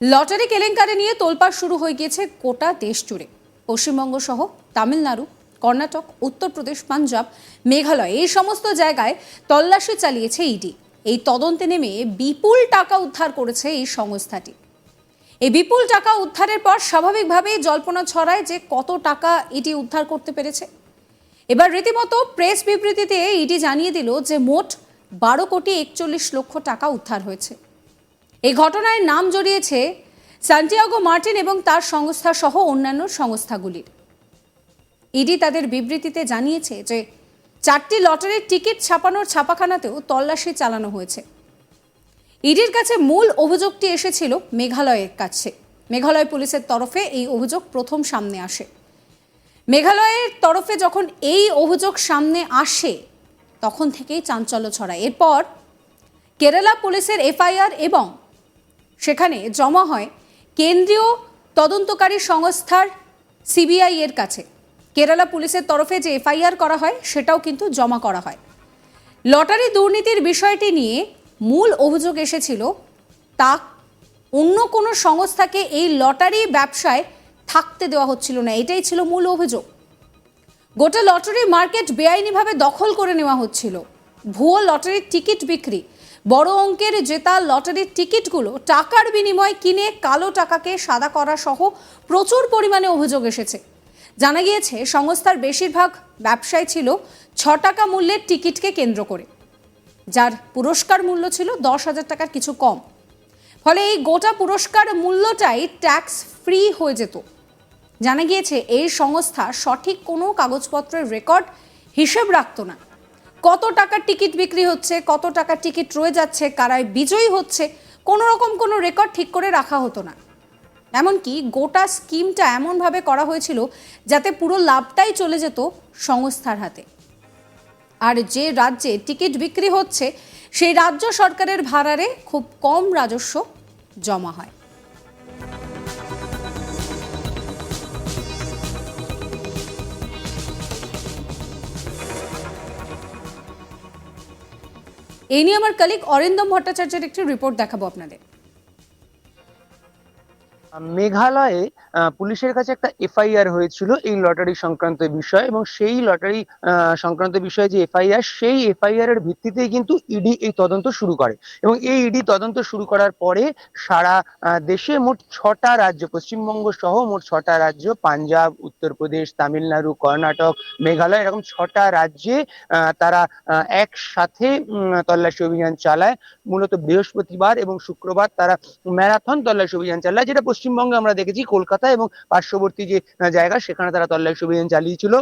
Lottery কেলেঙ্কারি নিয়ে তোলপাড় শুরু হয়ে গিয়েছে গোটা দেশ জুড়ে পশ্চিমবঙ্গ সহ তামিলনাড়ু, কর্ণাটক, উত্তরপ্রদেশ, পাঞ্জাব, মেঘালয় এই সমস্ত জায়গায় তল্লাশি চালিয়েছে ইডি। এই তদন্তে নেমে বিপুল টাকা উদ্ধার করেছে এই সংস্থাটি। এই বিপুল টাকা উদ্ধারের পর স্বাভাবিকভাবেই জল্পনা ছড়ায় যে কত টাকা ইডি উদ্ধার করতে পেরেছে। এবার রীতিমতো প্রেস বিবৃতিতে ইডি জানিয়ে দিল যে মোট বারো কোটি একচল্লিশ লক্ষ টাকা উদ্ধার হয়েছে। এই ঘটনায় নাম জড়িয়েছে সান্টিয়াগো মার্টিন এবং তার সংস্থা সহ অন্যান্য সংস্থাগুলির ইডি তাদের বিবৃতিতে জানিয়েছে যে, চারটি লটারির টিকিট ছাপানোর ছাপাখানাতেও তল্লাশি চালানো হয়েছে। ইডির কাছে মূল অভিযোগটি এসেছিল মেঘালয়ের কাছে। মেঘালয় পুলিশের তরফে এই অভিযোগ প্রথম সামনে আসে। মেঘালয়ের তরফে যখন এই অভিযোগ সামনে আসে, তখন থেকেই চাঞ্চল্য ছড়ায়। এরপর কেরালা পুলিশের এফআইআর এবং সেখানে জমা হয় কেন্দ্রীয় তদন্তকারী সংস্থার সিবিআই এর কাছে। কেরালা পুলিশের তরফে যে এফআইআর করা হয়, সেটাও কিন্তু জমা করা হয়। লটারি দুর্নীতির বিষয়টি নিয়ে মূল অভিযোগ এসেছিল, তা অন্য কোনো সংস্থাকে এই লটারি ব্যবসায় থাকতে দেওয়া হচ্ছিল না, এটাই ছিল মূল অভিযোগ। গোটা লটারি মার্কেট বেআইনিভাবে দখল করে নেওয়া হচ্ছিল। ভুয়ো লটারির টিকিট বিক্রি বড় অঙ্কের জেতা লটারির টিকিটগুলো টাকার বিনিময়ে কিনে কালো টাকাকে সাদা করা সহ প্রচুর পরিমাণে অভিযোগ এসেছে। জানা গিয়েছে, সংস্থার বেশিরভাগ ব্যবসায় ছিল ছ টাকা মূল্যের টিকিটকে কেন্দ্র করে, যার পুরস্কার মূল্য ছিল দশ হাজার টাকার কিছু কম। ফলে এই গোটা পুরস্কার মূল্যটাই ট্যাক্স ফ্রি হয়ে যেত। জানা গিয়েছে, এই সংস্থা সঠিক কোনো কাগজপত্রের রেকর্ড হিসেব রাখতো না। কত টাকার টিকিট বিক্রি হচ্ছে, কত টাকার টিকিট রয়ে যাচ্ছে, কারায় বিজয়ী হচ্ছে, কোনো রকম কোনো রেকর্ড ঠিক করে রাখা হতো না। এমনকি গোটা স্কিমটা এমনভাবে করা হয়েছিল যাতে পুরো লাভটাই চলে যেত সংস্থার হাতে। আর যে রাজ্যে টিকিট বিক্রি হচ্ছে, সেই রাজ্য সরকারের ভাড়ারে খুব কম রাজস্ব জমা হয়। এই নিয়ে আমার কালিক অরিন্দম ভট্টাচার্যের একটি রিপোর্ট দেখাবো আপনাদের। মেঘালয়ে পুলিশের কাছে একটা এফআইআর হয়েছিল এই লটারি সংক্রান্ত বিষয় এবং সেই লটারি সংক্রান্ত বিষয়ে যে এফআইআর, সেই এফআইআর এর ভিত্তিতেই কিন্তু ইডি এই তদন্ত শুরু করে এবং এই ইডি তদন্ত শুরু করার পরে সারা দেশে মোট ছটা রাজ্য, পশ্চিমবঙ্গ সহ মোট ছটা রাজ্য, পাঞ্জাব, উত্তরপ্রদেশ, তামিলনাড়ু, কর্ণাটক, মেঘালয়, এরকম ছটা রাজ্যে তারা একসাথে তল্লাশি অভিযান চালায়। মূলত বৃহস্পতিবার এবং শুক্রবার তারা ম্যারাথন তল্লাশি অভিযান চালায়, যেটা পশ্চিমবঙ্গে আমরা দেখেছি কলকাতা এবং পার্শ্ববর্তী যে জায়গা সেখানে তারা তল্লাশি অভিযান চালিয়েছিল।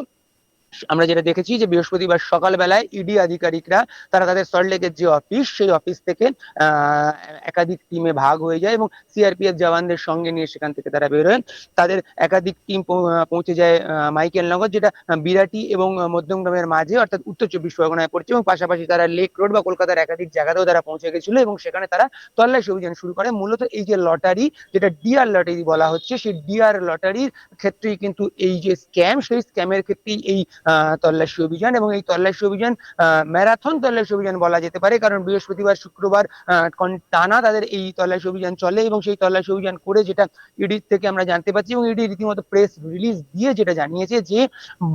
আমরা যেটা দেখেছি যে বৃহস্পতিবার সকালবেলায় ইডি আধিকারিকরা তারা তাদের সল্টলেকের যে অফিস সেই অফিস থেকে একাধিক টিমে ভাগ হয়ে যায় এবং সিআরপিএফ জওয়ানদের সঙ্গে নিয়ে সেখান থেকে তারা বেরোয় তাদের একাধিক টিম পৌঁছে যায় আহ, মাইকেলনগর যেটা বিরাটি এবং মধ্যমগ্রামের মাঝে অর্থাৎ উত্তর চব্বিশ পরগনায় পড়ছে এবং পাশাপাশি তারা লেক রোড বা কলকাতার একাধিক জায়গাতেও তারা পৌঁছে গেছিল এবং সেখানে তারা তল্লাশি অভিযান শুরু করে। মূলত এই যে লটারি যেটা ডিআর লটারি বলা হচ্ছে সেই ডিআর লটারির ক্ষেত্রেই কিন্তু এই যে স্ক্যাম সেই স্ক্যামের ক্ষেত্রেই এই তল্লাশি অভিযান এবং এই তল্লাশি অভিযান ম্যারাথন তল্লাশি অভিযান বলা যেতে পারে। কারণ বৃহস্পতিবার, শুক্রবার টানা তাদের এই তল্লাশি অভিযান চলে এবং সেই তল্লাশি অভিযান করে যেটা ইডি থেকে আমরা জানতে পারছি এবং ইডি রীতিমতো প্রেস রিলিজ দিয়ে যেটা জানিয়েছে যে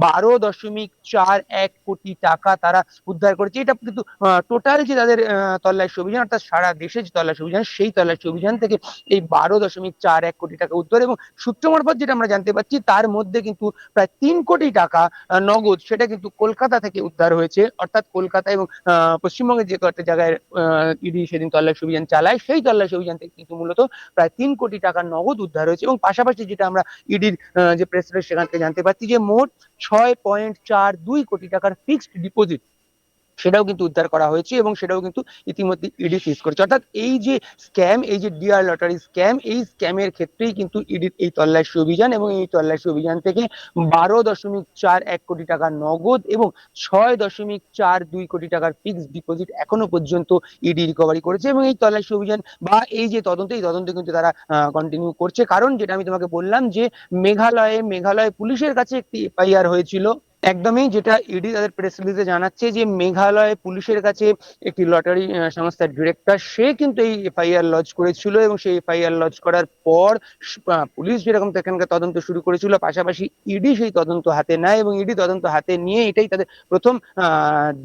বারো দশমিক চার এক কোটি টাকা তারা উদ্ধার করেছে। এটা কিন্তু টোটাল যে তাদের তল্লাশি অভিযান, অর্থাৎ সারা দেশে যে তল্লাশি অভিযান, সেই তল্লাশি অভিযান থেকে এই বারো দশমিক চার এক কোটি টাকা উদ্ধার এবং সূত্র মারফত যেটা আমরা জানতে পারছি, তার মধ্যে কিন্তু প্রায় তিন কোটি টাকা নগদ সেটা কিন্তু কলকাতা থেকে উদ্ধার হয়েছে। অর্থাৎ কলকাতা এবং পশ্চিমবঙ্গের যে কয়েকটা জায়গায় ইডি সেদিন তল্লাশি অভিযান চালায়, সেই তল্লাশি অভিযান থেকে কিন্তু মূলত প্রায় তিন কোটি টাকার নগদ উদ্ধার হয়েছে এবং পাশাপাশি যেটা আমরা ইডির যে প্রেস সেখান থেকে জানতে পারছি যে মোট ছয় পয়েন্ট চার দুই কোটি টাকার ফিক্সড ডিপোজিট সেটাও কিন্তু উদ্ধার করা হয়েছে এবং সেটাও কিন্তু ইতিমধ্যে ইডি সিজ করেছে। অর্থাৎ এই যে স্ক্যাম এই যে ডিআর লটারি স্ক্যাম এই স্ক্যামের ক্ষেত্রেই কিন্তু ইডির এই তল্লাশি অভিযান এবং এই তল্লাশি অভিযান থেকে বারো দশমিক চার এক কোটি টাকা নগদ এবং ছয় দশমিক চার দুই কোটি টাকার ফিক্সড ডিপোজিট এখনও পর্যন্ত ইডি রিকভারি করেছে এবং এই তল্লাশি অভিযান বা এই যে তদন্ত, এই তদন্ত কিন্তু তারা কন্টিনিউ করছে। কারণ যেটা আমি তোমাকে বললাম যে মেঘালয়ে, মেঘালয় পুলিশের কাছে একটি এফআইআর হয়েছিল। একদমই যেটা ইডি তাদের প্রেস রিলিজে জানাচ্ছে যে মেঘালয় পুলিশের কাছে একটি লটারি সংস্থার ডিরেক্টর সে কিন্তু এই এফআইআর লজ করেছিল এবং সেই এফআইআর লজ করার পর পুলিশ যেরকম সেখানকার তদন্ত শুরু করেছিল, পাশাপাশি ইডি সেই তদন্ত হাতে নেয় এবং ইডি তদন্ত হাতে নিয়ে এটাই তাদের প্রথম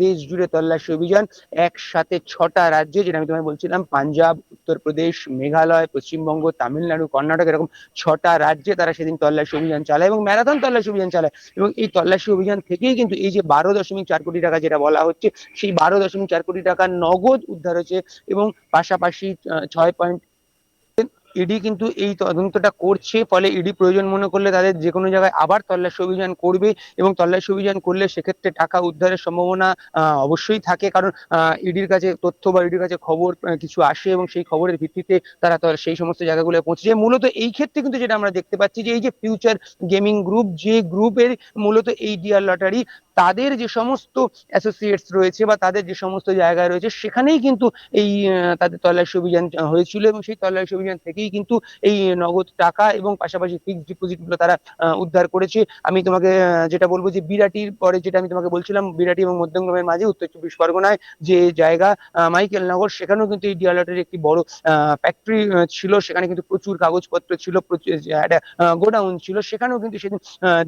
দেশ জুড়ে তল্লাশি অভিযান। একসাথে ছটা রাজ্যে, যেটা আমি তোমায় বলছিলাম, পাঞ্জাব, উত্তরপ্রদেশ, মেঘালয়, পশ্চিমবঙ্গ, তামিলনাড়ু, কর্ণাটক, এরকম ছটা রাজ্যে তারা সেদিন তল্লাশি অভিযান চালায় এবং ম্যারাথন তল্লাশি অভিযান চালায়। এবং এই তল্লাশি অভিযান থেকেই কিন্তু এই যে বারো দশমিক চার কোটি টাকা যেটা বলা হচ্ছে, সেই বারো দশমিক চার কোটি টাকা নগদ উদ্ধার হয়েছে এবং পাশাপাশি ছয় পয়েন্ট ইডি কিন্তু এই তদন্তটা করছে, ফলে ইডি প্রয়োজন মনে করলে তাদের যে কোনো জায়গায় আবার তল্লাশি অভিযান করবে এবং তল্লাশি অভিযান করলে সেক্ষেত্রে টাকা উদ্ধারের সম্ভাবনা অবশ্যই থাকে। কারণ ইডির কাছে তথ্য বা ইডির কাছে খবর কিছু আসে এবং সেই খবরের ভিত্তিতে তারা সেই সমস্ত জায়গাগুলো পৌঁছে যায় মূলত এই ক্ষেত্রে কিন্তু যেটা আমরা দেখতে পাচ্ছি যে, এই যে ফিউচার গেমিং গ্রুপ যে গ্রুপের মূলত এই ডিআর লটারি তাদের যে সমস্ত অ্যাসোসিয়েটস রয়েছে বা তাদের যে সমস্ত জায়গায় রয়েছে, সেখানেই কিন্তু এই তাদের তল্লাশি অভিযান হয়েছিল এবং সেই তল্লাশি অভিযান থেকেই কিন্তু এই নগদ টাকা এবং পাশাপাশি ফিক্সড ডিপোজিটগুলো তারা উদ্ধার করেছে। আমি তোমাকে যেটা বলব যে বিরাটির পরে যেটা আমি তোমাকে বলছিলাম, বিরাটি এবং মধ্যমগ্রামের মাঝে, উত্তর চব্বিশ পরগনায় যে জায়গা মাইকেল নগর, সেখানেও কিন্তু এই ডিআর লটারির একটি বড় ফ্যাক্টরি ছিল। সেখানে কিন্তু প্রচুর কাগজপত্র ছিল, প্রচুর একটা গোডাউন ছিল। সেখানেও কিন্তু সেদিন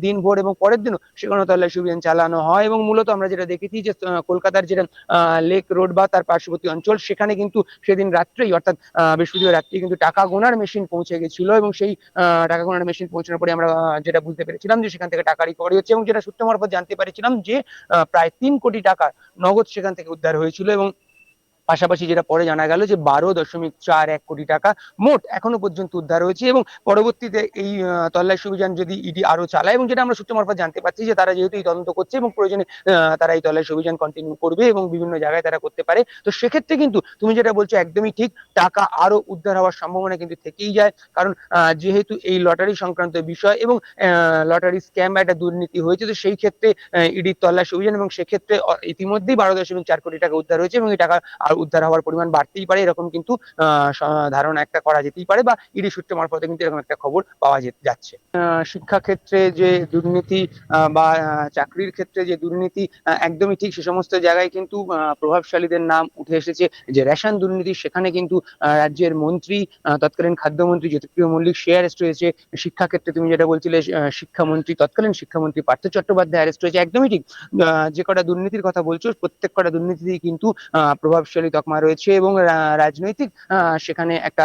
দিনভর এবং পরের দিনও সেখানেও তল্লাশি অভিযান চালানো হয় এবং মূলত আমরা যেটা দেখেছি যে কলকাতার যেটা লেক রোড বা তার পার্শ্ববর্তী অঞ্চল, সেখানে কিন্তু সেদিন রাত্রেই, অর্থাৎ বৃহস্পতিবার রাত্রে কিন্তু টাকা গোনার মেশিন পৌঁছে গেছিল এবং সেই টাকা গোনার মেশিন পৌঁছানোর পরে আমরা যেটা বুঝতে পেরেছিলাম যে সেখান থেকে টাকা রিকভারি হচ্ছে এবং যেটা সূত্র মারফত জানতে পেরেছিলাম যে প্রায় তিন কোটি টাকা নগদ সেখান থেকে উদ্ধার হয়েছিল এবং পাশাপাশি যেটা পরে জানা গেল যে বারো দশমিক চার এক কোটি টাকা মোট এখনও পর্যন্ত উদ্ধার হয়েছে এবং পরবর্তীতে এই তল্লাশি অভিযান যদি ইডি আরও চালায় এবং যেটা আমরা সূত্র মারফত জানতে পারছি যে তারা যেহেতু এই তদন্ত করছে এবং প্রয়োজনে তারা এই তল্লাশি অভিযান কন্টিনিউ করবে এবং বিভিন্ন জায়গায় তারা করতে পারে, তো সেক্ষেত্রে কিন্তু তুমি যেটা বলছো একদমই ঠিক, টাকা আরও উদ্ধার হওয়ার সম্ভাবনা কিন্তু থেকেই যায় কারণ যেহেতু এই লটারি সংক্রান্ত বিষয় এবং লটারি স্ক্যাম একটা দুর্নীতি হয়েছে, তো সেই ক্ষেত্রে ইডির তল্লাশি অভিযান এবং সেক্ষেত্রে ইতিমধ্যেই বারো দশমিক চার কোটি টাকা উদ্ধার হয়েছে এবং এই টাকা আর উদ্ধার হওয়ার পরিমাণ বাড়তেই পারে এরকম কিন্তু ধারণা একটা করা যেতেই পারে বা ইডি সূত্র মারফতে কিন্তু এরকম একটা খবর পাওয়া যাচ্ছে। আহ, শিক্ষা ক্ষেত্রে যে দুর্নীতি বা চাকরির ক্ষেত্রে যে দুর্নীতি একদমই ঠিক সে সমস্ত জায়গায় কিন্তু প্রভাবশালীদের নাম উঠে এসেছে যে রেশন দুর্নীতি সেখানে কিন্তু রাজ্যের মন্ত্রী তৎকালীন খাদ্যমন্ত্রী জ্যোতিপ্রিয় মল্লিক সে অ্যারেস্ট হয়েছে। শিক্ষাক্ষেত্রে তুমি যেটা বলছিলে শিক্ষামন্ত্রী তৎকালীন শিক্ষামন্ত্রী পার্থ চট্টোপাধ্যায় অ্যারেস্ট হয়েছে একদমই ঠিক। যে কটা দুর্নীতির কথা বলছো প্রত্যেক কটা দুর্নীতিতেই কিন্তু আহ, প্রভাবশালী তকমা রয়েছে এবং রাজনৈতিক সেখানে একটা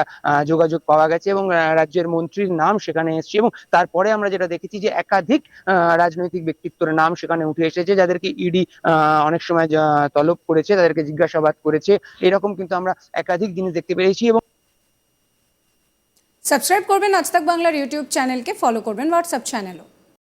যোগাযোগ পাওয়া গেছে এবং রাজ্যের মন্ত্রীর নাম সেখানে এসেছে এবং তারপরে আমরা যেটা দেখেছি যে একাধিক রাজনৈতিক ব্যক্তিত্বের নাম সেখানে উঠে এসেছে যাদেরকে ইডি অনেক সময় তলব করেছে, তাদেরকে জিজ্ঞাসাবাদ করেছে। এরকম কিন্তু আমরা একাধিক জিনিস দেখতে পেয়েছি এবং সাবস্ক্রাইব করবেন আজ তাক বাংলার ইউটিউব চ্যানেলকে, ফলো করবেন হোয়াটসঅ্যাপ চ্যানেলও।